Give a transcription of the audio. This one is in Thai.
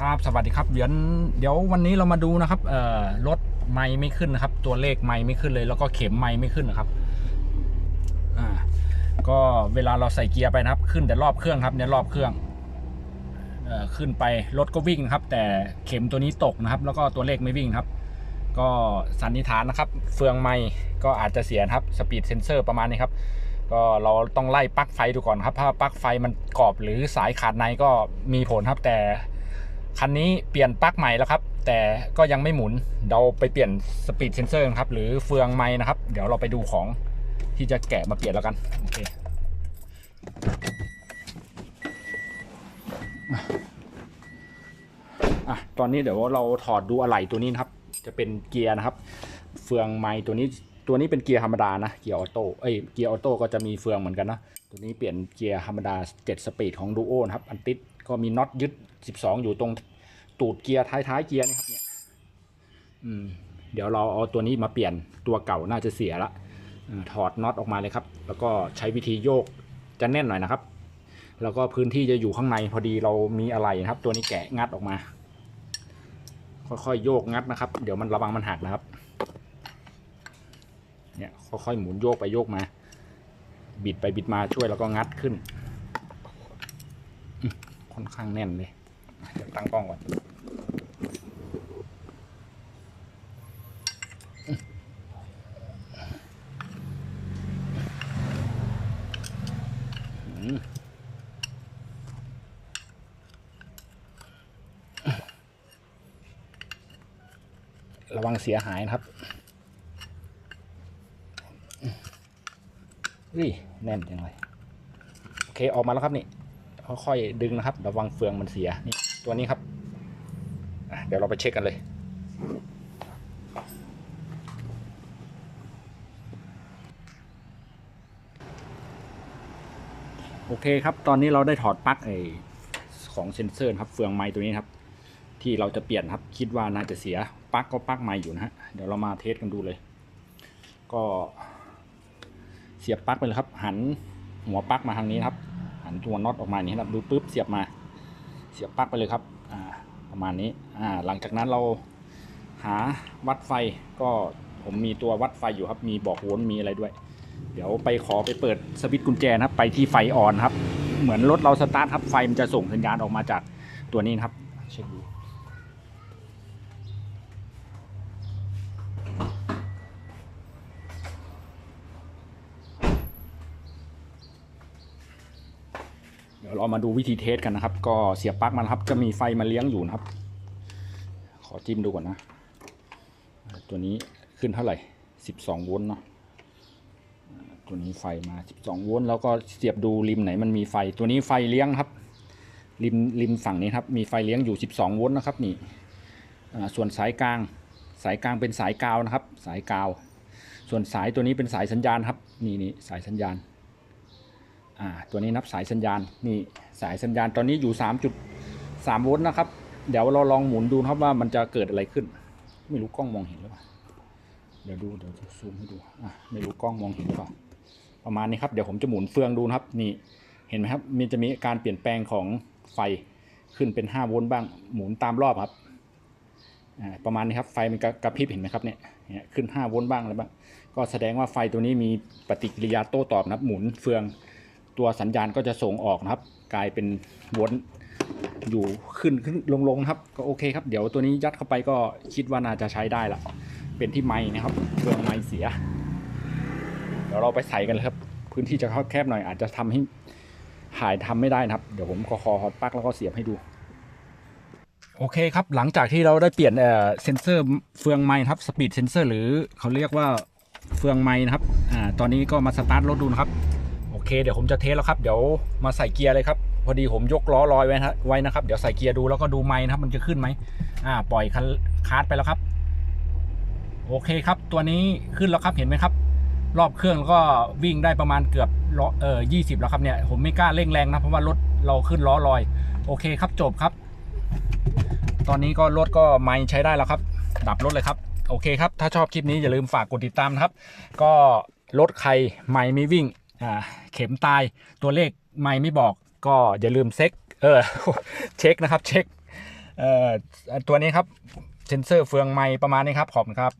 ครับสวัสดีครับเดี๋ยวเดี๋ยววันนี้เรามาดูนะครับเอ่อรถไม้ไม่ขึ้นนะครับ ตัวเลขไม้ไม่ขึ้นเลย แล้วก็เข็มไม้ไม่ขึ้นนะครับอ่าก็เวลาเราใส่เกียร์ไปนะครับ ขึ้นแต่รอบเครื่องครับเนี่ยรอบเครื่องเอ่อขึ้นไปรถก็วิ่งนะครับ แต่เข็มตัวนี้ตกนะครับ แล้วก็ตัวเลขไม่วิ่งครับ ก็สันนิษฐานนะครับ เฟืองไม้ก็อาจจะเสียนะครับสปีดเซนเซอร์ประมาณนี้ครับก็เราต้องไล่ปลั๊กไฟดูก่อนครับ ถ้าปลั๊กไฟมันกรอบหรือสายขาดในก็มีผลครับแต่ คันนี้เปลี่ยนปลั๊กใหม่แล้วครับ แต่ก็ยังไม่หมุนเราไปเปลี่ยนสปีดเซนเซอร์ครับ หรือเฟืองไม้นะครับ เดี๋ยวเราไปดูของที่จะแกะมาเปลี่ยนแล้วกันโอเคอะตอนนี้เดี๋ยวเราถอดดูอะไหล่ตัวนี้นครับ จะเป็นเกียร์นะครับ เฟืองไม้ตัวนี้ตัวนี้เป็นเกียร์ธรรมดานะเกียร์ออโต้เอ้ยเกียร์ออโต้ก็จะมีเฟืองเหมือนกันนะ ตัวนี้เปลี่ยนเกียร์ธรรมดา 7 สปีดของดูโอนะครับ อันติดก็มีน็อตยึด 12 อยู่ตรงตูดเกียร์ท้ายๆเกียร์นี่ครับเนี่ยอืมเดี๋ยวเราเอาตัวนี้มาเปลี่ยนตัวเก่าน่าจะเสียละถอดน็อตออกมาเลยครับ แล้วก็ใช้วิธีโยกจะแน่นหน่อยนะครับ แล้วก็พื้นที่จะอยู่ข้างในพอดีเรามีอะไรนะครับ ตัวนี้แกะงัดออกมา ค่อยๆโยกงัดนะครับ เดี๋ยวมันระวังมันหักนะครับ เนี่ยค่อยๆหมุนโยกไปโยกมา บิดไปบิดมาช่วยแล้วก็งัดขึ้น ค่อนข้างแน่นเลยเดี๋ยวตั้งกล้องก่อนระวังเสียหายนะครับ อุ้ยแน่นจังเลยโอเคออกมาแล้วครับนี่ค่อยๆดึงนะครับ ระวังเฟืองมันเสียนี่ตัวนี้ครับเดี๋ยวเราไปเช็คกันเลย โอเคครับ ตอนนี้เราได้ถอดปลั๊กไอของเซนเซอร์ครับเฟืองไม้ตัวนี้ครับ ที่เราจะเปลี่ยนครับคิดว่าน่าจะเสียปลั๊กก็ปลั๊กไม้อยู่นะฮะเดี๋ยวเรามาเทสกันดูเลย ก็ เสียบปลั๊กไปเลยครับ หันหัวปลั๊กมาทางนี้ครับ หันตัวน็อตออกมาอย่างนี้ครับ ดูปุ๊บเสียบมา เสียบปลั๊กไปเลยครับอ่าประมาณนี้อ่าหลังจากนั้นเราหาวัดไฟก็ผมมีตัววัดไฟอยู่ครับ มีบอกโวลต์มีอะไรด้วย เดี๋ยวไปขอไปเปิดสวิตช์กุญแจนะครับ ไปที่ไฟออนครับ เหมือนรถเราสตาร์ทครับไฟมันจะส่งสัญญาณออกมาจากตัวนี้นครับ เช็คดู ดี๋ยวเรามาดูวิธีเทสกันนะครับ ก็เสียบปลั๊กมันครับ จะมีไฟมาเลี้ยงอยู่นะครับ ขอจิ้มดูก่อนนะ ตัวนี้ขึ้นเท่าไหร่ 12 โวลต์เนาะ ตัวนี้ไฟมา 12 โวลต์ แล้วก็เสียบดูริมไหนมันมีไฟ ตัวนี้ไฟเลี้ยงครับ ริมริมฝั่งนี้ครับ มีไฟเลี้ยงอยู่ 12 โวลต์นะครับนี่ ส่วนสายกลาง สายกลางเป็นสายกาวนะครับ สายกาว ส่วนสายตัวนี้เป็นสายสัญญาณครับ นี่นี่สายสัญญาณ อ่าตัวนี้นับสายสัญญาณนี่สายสัญญาณตอนนี้อยู่ 3.3 โวลต์นะครับ เดี๋ยวเราลองหมุนดูครับว่ามันจะเกิดอะไรขึ้น ไม่รู้กล้องมองเห็นหรือเปล่าเดี๋ยวดูเดี๋ยวจะซูมให้ดูอะไม่รู้กล้องมองเห็นหรือเปล่าประมาณนี้ครับเดี๋ยวผมจะหมุนเฟืองดูนะครับนี่เห็นไหมครับมันจะมีการเปลี่ยนแปลงของไฟขึ้นเป็น 5 โวลต์บ้างหมุนตามรอบครับอ่าประมาณนี้ครับไฟมันกระพริบเห็นไหมครับเนี่ยเนี่ยขึ้น 5 โวลต์บ้างอะไรบ้างก็แสดงว่าไฟตัวนี้มีปฏิกิริยาโต้ตอบนะครับหมุนเฟือง ตัวสัญญาณก็จะส่งออกนะครับ กลายเป็นวลต์อยู่ขึ้นขึ้นลงลงครับ ก็โอเคครับ เดี๋ยวตัวนี้ยัดเข้าไปก็คิดว่าน่าจะใช้ได้ละเป็นที่ไม้นะครับเฟืองไม้เสีย เดี๋ยวเราไปใส่กันเลยครับ พื้นที่จะแคบหน่อยอาจจะทำให้ถ่ายทำไม่ได้นะครับ เดี๋ยวผมก็คอฮอตปั๊กแล้วก็เสียบให้ดูโอเคครับ หลังจากที่เราได้เปลี่ยนเอ่อเซนเซอร์เฟืองไม้นะครับสปีดเซนเซอร์หรือเขาเรียกว่าเฟืองไม้นะครับอ่าตอนนี้ก็มาสตาร์ทรถดูนะครับ อเคเดี๋ยวผมจะเทสแล้วครับ เดี๋ยวมาใส่เกียร์เลยครับ พอดีผมยกล้อลอยไว้นะไว้นะครับ เดี๋ยวใส่เกียร์ดูแล้วก็ดูไม้นะครับ มันจะขึ้นไหมอ่า ปล่อยคันคาร์ดไปแล้วครับ โอเคครับ ตัวนี้ขึ้นแล้วครับเห็นไหมครับ รอบเครื่องแล้วก็วิ่งได้ประมาณเกือบล้อเออยี่สิบแล้วครับเนี่ยผมไม่กล้าเร่งแรงนะเพราะว่ารถเราขึ้นล้อลอย โอเคครับจบครับ ตอนนี้ก็รถก็ไม่ใช้ได้แล้วครับ ดับรถเลยครับโอเคครับ ถ้าชอบคลิปนี้อย่าลืมฝากกดติดตามนะครับ ก็รถใครไม่ไม่วิ่ง อ่า เข็มตายตัวเลขไม่ไม่บอกก็อย่าลืมเซ็กเออเช็คนะครับเช็คเอ่อตัวนี้ครับเซนเซอร์เฟืองไม้ประมาณนี้ครับขอบคุณครับ